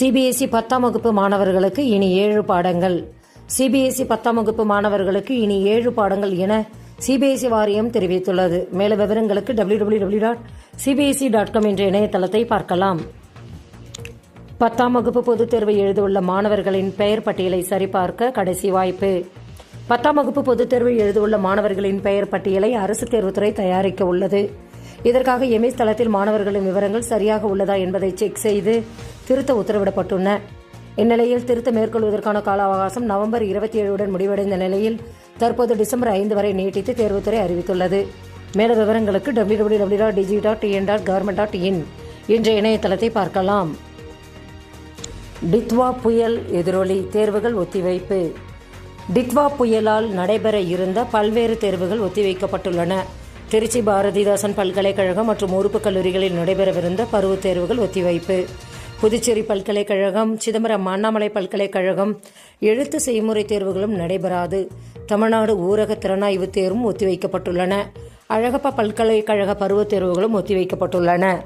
CBSE பத்தாம் வகுப்பு மாணவர்களுக்கு இனி ஏழு பாடங்கள். சிபிஎஸ்இ பத்தாம் வகுப்பு மாணவர்களுக்கு இனி ஏழு பாடங்கள் என சிபிஎஸ்இ வாரியம் தெரிவித்துள்ளது. மேலும் விவரங்களுக்கு W W W dot CBSE dot com என்ற இணையதளத்தை பார்க்கலாம். பத்தாம் வகுப்பு பொதுத் தேர்வு எழுதவுள்ள மாணவர்களின் பெயர் பட்டியலை சரிபார்க்க கடைசி வாய்ப்பு. பத்தாம் வகுப்பு பொதுத் தேர்வு எழுதவுள்ள மாணவர்களின் பெயர் பட்டியலை அரசு தேர்வுத்துறை தயாரிக்க உள்ளது. இதற்காக எம்எஸ் தளத்தில் மாணவர்களின் விவரங்கள் சரியாக உள்ளதா என்பதை செக் செய்து திருத்த உத்தரவிடப்பட்டுள்ளன. இந்நிலையில் திருத்த மேற்கொள்வதற்கான கால அவகாசம் நவம்பர் இருபத்தி ஏழுடன் முடிவடைந்த நிலையில் தற்போது டிசம்பர் ஐந்து வரை நீட்டித்து தேர்வுத்துறை அறிவித்துள்ளது. மேல விவரங்களுக்கு W W W dot DG dot TN dot government dot in என்ற இணையதளத்தை பார்க்கலாம். டித்வா புயல் எதிரொலி தேர்வுகள் ஒத்திவைப்பு. டித்வா புயலால் நடைபெற இருந்த பல்வேறு தேர்வுகள் ஒத்திவைக்கப்பட்டுள்ளன. திருச்சி பாரதிதாசன் பல்கலைக்கழகம் மற்றும் உறுப்பு கல்லூரிகளில் நடைபெறவிருந்த பருவத் தேர்வுகள் ஒத்திவைப்பு. புதுச்சேரி பல்கலைக்கழகம் சிதம்பரம் அண்ணாமலை பல்கலைக்கழகம் எழுத்து செய்முறை தேர்வுகளும் நடைபெறாது. தமிழ்நாடு ஊரக திறனாய்வு தேர்வும் ஒத்திவைக்கப்பட்டுள்ளன. அழகப்பா பல்கலைக்கழக பருவத் தேர்வுகளும் ஒத்திவைக்கப்பட்டுள்ளன.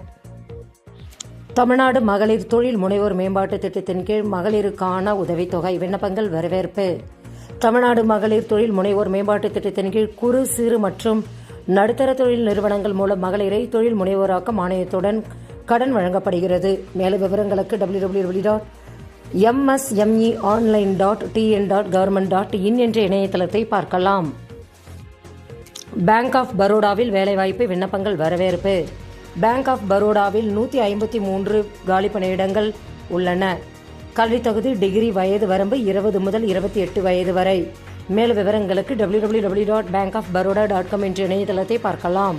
தமிழ்நாடு மகளிர் தொழில் முனைவோர் மேம்பாட்டு திட்டத்தின் கீழ் மகளிருக்கான உதவித்தொகை விண்ணப்பங்கள் வரவேற்பு. தமிழ்நாடு மகளிர் தொழில் முனைவோர் மேம்பாட்டு திட்டத்தின் கீழ் குறு சிறு மற்றும் நடுத்தர தொழில் நிறுவனங்கள் மூலம் மகளிரை தொழில் முனைவோராக்க மானியத்துடன் கடன் வழங்கப்படுகிறது. மேலும் விவரங்களுக்கு W W W dot MSME online dot TN dot government dot in என்ற இணையதளத்தை பார்க்கலாம். பேங்க் ஆஃப் பரோடாவில் வேலைவாய்ப்பு விண்ணப்பங்கள் வரவேற்பு. பேங்க் ஆஃப் பரோடாவில் நூற்றி ஐம்பத்தி மூன்று காலி பணியிடங்கள் உள்ளன. கல்வி தகுதி டிகிரி வயது வரம்பு இருபது முதல் இருபத்தி எட்டு வயது வரை. மேலும் விவரங்களுக்கு W W W dot bank of Baroda dot com என்ற இணையதளத்தை பார்க்கலாம்.